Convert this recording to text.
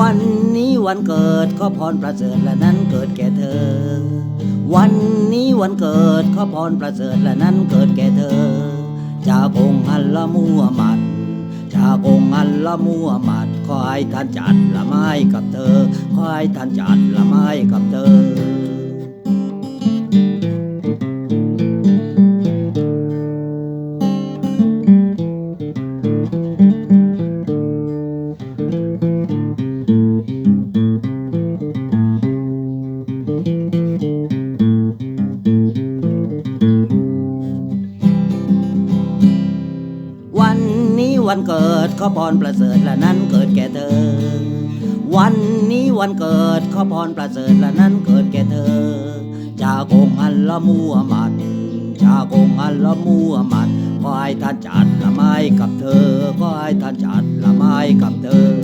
วันนี้วันเกิดขอพรประเสริฐและนั้นเกิดแก่เธอ วันนี้วันเกิดขอพรประเสริฐและนั้นเกิดแก่เธอ จากองค์อัลละมัวมัดจากองค์อัลละมัวมัดขอให้ท่านจัดละไม้กับเธอขอให้ท่านจัดละไม้กับเธอ วันเกิดขอพรประเสริฐและนั้นเกิดแก่เธอ วันนี้วันเกิดขอพรประเสริฐและนั้นเกิดแก่เธอ จากองอัลละมัวมัดจากองอัลละมัวมัดขอให้ท่านจัดละไม้กับเธอขอให้ท่านจัดละไม้กับเธอ